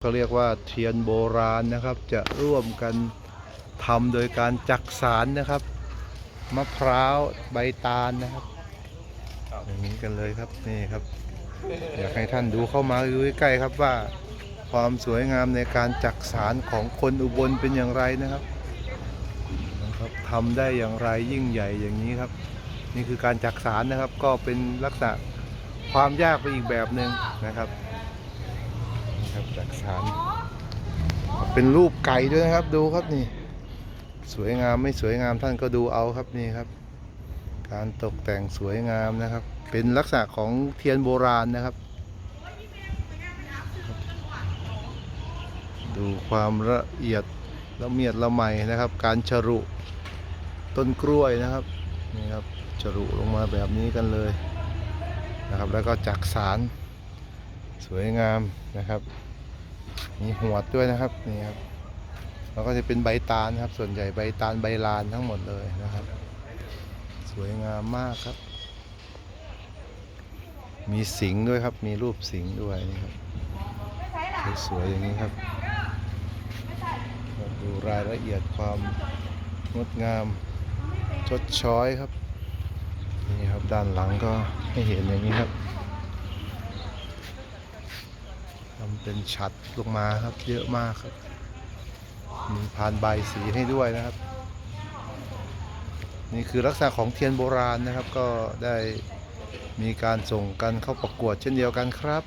เขาเรียกว่าเทียนโบราณนะครับจะร่วมกันทำโดยการจักสารนะครับ มะพร้าวใบตาลนะครับอย่างนี้กันเลยครับนี่ครับ อยากให้ท่านดูเข้ามาดูใกล้ๆครับว่าความสวยงามในการจักสารของคนอุบลเป็นอย่างไรนะครับนะครับทำได้อย่างไรยิ่งใหญ่อย่างนี้ครับ นี่คือการจักสารนะครับก็เป็นลักษณะความยากไปอีกแบบหนึ่งนะครับ ครับจักสารเป็นรูปไก่ด้วยนะครับดูครับนี่ สวยงามไม่สวยงามท่านก็ดูเอาครับนี่ครับ การตกแต่งสวยงามนะครับ เป็นลักษณะของเทียนโบราณนะครับ ดูความละเอียดละเมียดละไมนะครับ การฉรุต้นกล้วยนะครับนี่ครับฉรุลงมาแบบนี้กันเลยนะครับ แล้วก็จักสาร สวยงามนะครับ มีหัวด้วยนะครับนี่ครับแล้วก็จะเป็นใบตาลนะครับ ส่วนใหญ่ใบตาลใบลานทั้งหมดเลยนะครับ สวยงามมากครับ มีสิงห์ด้วยครับ มีรูปสิงห์ด้วยนี่ครับสวยๆอย่างนี้ครับดูรายละเอียดความงดงามชดช้อยครับนี่ครับด้านหลังก็ให้เห็นอย่างนี้ครับทำ เป็นฉัดลงมาครับ เยอะมากครับ มีพานใบสีให้ด้วยนะครับ นี่คือลักษณะของเทียนโบราณนะครับ ก็ได้มีการส่งกันเข้าประกวดเช่นเดียวกันครับ